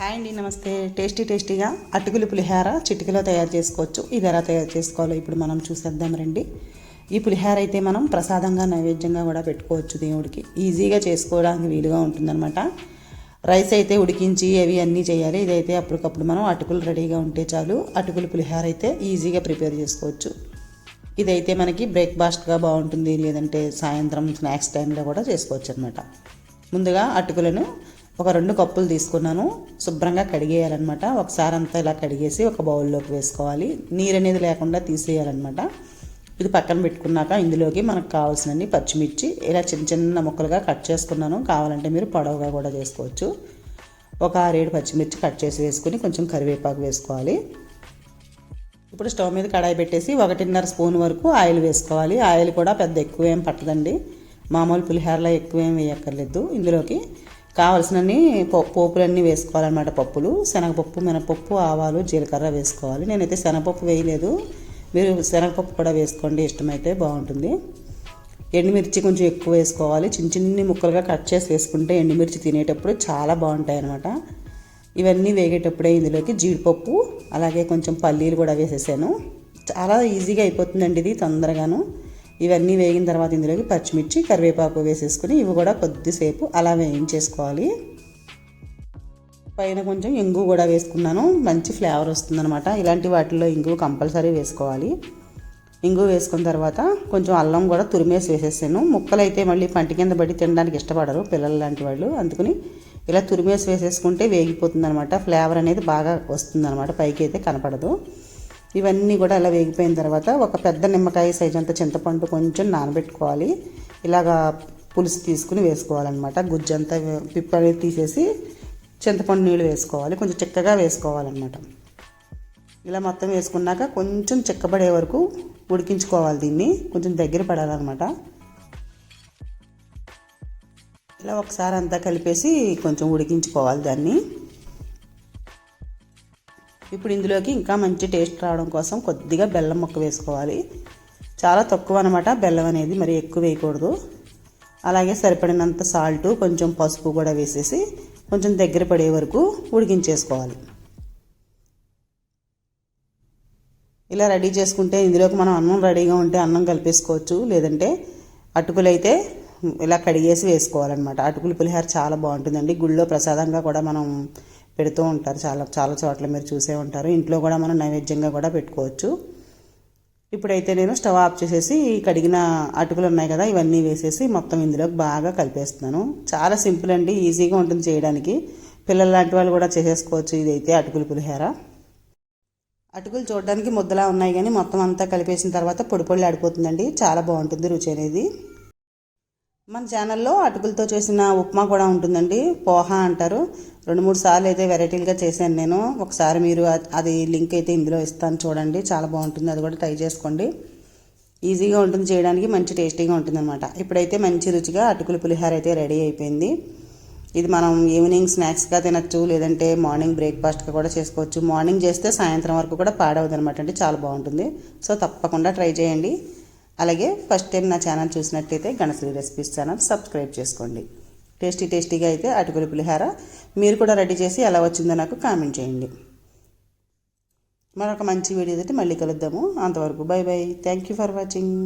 Hi అండి నమస్తే. Tasty టేస్టీగా అటుకులు పులిహార చిటికలో తయారు చేసుకోవచ్చు. ఇది ఎలా తయారు చేసుకోవాలో ఇప్పుడు మనం చూసేద్దాం రండి. ఈ పులిహార అయితే మనం ప్రసాదంగా నైవేద్యంగా కూడా పెట్టుకోవచ్చు దేవుడికి. ఈజీగా చేసుకోవడానికి వీలుగా ఉంటుందన్నమాట. రైస్ అయితే ఉడికించి అవి అన్నీ చేయాలి. ఇదైతే అప్పటికప్పుడు మనం అటుకులు రెడీగా ఉంటే చాలు. అటుకులు పులిహార అయితే ఈజీగా ప్రిపేర్ చేసుకోవచ్చు. ఇదైతే మనకి బ్రేక్ఫాస్ట్గా బాగుంటుంది. లేదంటే సాయంత్రం స్నాక్స్ టైంలో కూడా చేసుకోవచ్చు అనమాట ముందుగా అటుకులను ఒక రెండు కప్పులు తీసుకున్నాను. శుభ్రంగా కడిగేయాలన్నమాట. ఒకసారి అంతా ఇలా కడిగేసి ఒక బౌల్లోకి వేసుకోవాలి. నీరు అనేది లేకుండా తీసేయాలన్నమాట. ఇది పక్కన పెట్టుకున్నాక ఇందులోకి మనకు కావాల్సినన్ని పచ్చిమిర్చి ఇలా చిన్న చిన్న ముక్కలుగా కట్ చేసుకున్నాను. కావాలంటే మీరు పొడవుగా కూడా చేసుకోవచ్చు. ఒక ఆరేడు పచ్చిమిర్చి కట్ చేసి వేసుకుని కొంచెం కరివేపాకు వేసుకోవాలి. ఇప్పుడు స్టవ్ మీద కడాయి పెట్టేసి ఒకటిన్నర స్పూన్ వరకు ఆయిల్ వేసుకోవాలి. ఆయిల్ కూడా పెద్ద ఎక్కువ ఏం పట్టదండి. మామూలు పులిహోరలో ఎక్కువ ఏం వేయక్కర్లేదు. ఇందులోకి కావలసినన్ని పోపులన్నీ వేసుకోవాలన్నమాట పప్పులు. శనగపప్పు మినపప్పు ఆవాలు జీలకర్ర వేసుకోవాలి. నేనైతే శనగపప్పు వేయలేదు. మీరు శనగపప్పు కూడా వేసుకోండి ఇష్టమైతే బాగుంటుంది. ఎండుమిర్చి కొంచెం ఎక్కువ వేసుకోవాలి. చిన్న చిన్ని ముక్కలుగా కట్ చేసి వేసుకుంటే ఎండుమిర్చి తినేటప్పుడు చాలా బాగుంటాయి అన్నమాట ఇవన్నీ వేగేటప్పుడే ఇందులోకి జీడిపప్పు అలాగే కొంచెం పల్లీలు కూడా వేసేసాను. చాలా ఈజీగా అయిపోతుందండి ఇది తొందరగాను. ఇవన్నీ వేగిన తర్వాత ఇందులోకి పచ్చిమిర్చి కరివేపాకు వేసేసుకుని ఇవి కూడా కొద్దిసేపు అలా వేయించేసుకోవాలి. పైన కొంచెం ఇంగు కూడా వేసుకున్నాను. మంచి ఫ్లేవర్ వస్తుందనమాట ఇలాంటి వాటిల్లో ఇంగు కంపల్సరీ వేసుకోవాలి. ఇంగు వేసుకున్న తర్వాత కొంచెం అల్లం కూడా తురిమేసి వేసేసాను. ముక్కలు అయితే మళ్ళీ పంటి కింద పడి తినడానికి ఇష్టపడరు పిల్లలు లాంటి వాళ్ళు. అందుకని ఇలా తురిమేసి వేసేసుకుంటే వేగిపోతుంది అనమాట ఫ్లేవర్ అనేది బాగా వస్తుందన్నమాట. పైకి అయితే కనపడదు. ఇవన్నీ కూడా అలా వేగిపోయిన తర్వాత ఒక పెద్ద నిమ్మకాయ సైజ్ అంత చింతపండు కొంచెం నానబెట్టుకోవాలి. ఇలాగా పులుసు తీసుకుని వేసుకోవాలన్నమాట. గుజ్జంతా పిప్ప అనేది తీసేసి చింతపండు నీళ్ళు వేసుకోవాలి. కొంచెం చిక్కగా వేసుకోవాలన్నమాట. ఇలా మొత్తం వేసుకున్నాక కొంచెం చిక్కబడే వరకు ఉడికించుకోవాలి దీన్ని. కొంచెం దగ్గర పడాలన్నమాట. ఇలా ఒకసారి అంతా కలిపేసి కొంచెం ఉడికించుకోవాలి దాన్ని. ఇప్పుడు ఇందులోకి ఇంకా మంచి టేస్ట్ రావడం కోసం కొద్దిగా బెల్లం ముక్క వేసుకోవాలి. చాలా తక్కువ అనమాట బెల్లం అనేది మరి ఎక్కువ వేయకూడదు. అలాగే సరిపడినంత సాల్ట్ కొంచెం పసుపు కూడా వేసేసి కొంచెం దగ్గర పడే వరకు ఉడికించేసుకోవాలి. ఇలా రెడీ చేసుకుంటే ఇందులోకి మనం అన్నం రెడీగా ఉంటే అన్నం కలిపేసుకోవచ్చు లేదంటే అటుకులు అయితే ఇలా కడిగేసి వేసుకోవాలన్నమాట. అటుకులు పులిహార చాలా బాగుంటుందండి. గుళ్ళో ప్రసాదంగా కూడా మనం పెడుతూ ఉంటారు. చాలా చాలా చోట్ల మీరు చూసే ఉంటారు. ఇంట్లో కూడా మనం నైవేద్యంగా కూడా పెట్టుకోవచ్చు. ఇప్పుడైతే నేను స్టవ్ ఆఫ్ చేసేసి కడిగిన అటుకులు ఉన్నాయి కదా ఇవన్నీ వేసేసి మొత్తం ఇందులోకి బాగా కలిపేస్తున్నాను. చాలా సింపుల్ అండి ఈజీగా ఉంటుంది చేయడానికి. పిల్లలు లాంటి వాళ్ళు కూడా చేసేసుకోవచ్చు ఇదైతే అటుకులు పులిహోర. అటుకులు చూడడానికి ముద్దలా ఉన్నాయి కానీ మొత్తం అంతా కలిపేసిన తర్వాత పొడి పొడి ఆడిపోతుందండి. చాలా బాగుంటుంది రుచి అనేది. మన ఛానల్లో అటుకులతో చేసిన ఉప్మా కూడా ఉంటుందండి. పోహా అంటారు. రెండు మూడు సార్లు అయితే వెరైటీలుగా చేశాను నేను. ఒకసారి మీరు అది లింక్ అయితే ఇందులో ఇస్తాను చూడండి. చాలా బాగుంటుంది. అది కూడా ట్రై చేసుకోండి. ఈజీగా ఉంటుంది చేయడానికి మంచి టేస్టీగా ఉంటుంది అనమాట ఇప్పుడైతే మంచి రుచిగా అటుకుల పులిహార అయితే రెడీ అయిపోయింది. ఇది మనం ఈవినింగ్ స్నాక్స్గా తినచ్చు లేదంటే మార్నింగ్ బ్రేక్ఫాస్ట్గా కూడా చేసుకోవచ్చు. మార్నింగ్ చేస్తే సాయంత్రం వరకు కూడా పాడవదనమాట అంటే చాలా బాగుంటుంది. సో తప్పకుండా ట్రై చేయండి. అలాగే ఫస్ట్ టైం నా ఛానల్ చూసినట్టయితే గణశ్రీ రెసిపీస్ ఛానల్ సబ్స్క్రైబ్ చేసుకోండి. టేస్టీ టేస్టీగా అయితే అటుకుల పులిహార మీరు కూడా రెడీ చేసి ఎలా వచ్చిందో నాకు కామెంట్ చేయండి. మరొక మంచి వీడియో అయితే మళ్ళీ కలుద్దాము. అంతవరకు bye bye thank you for watching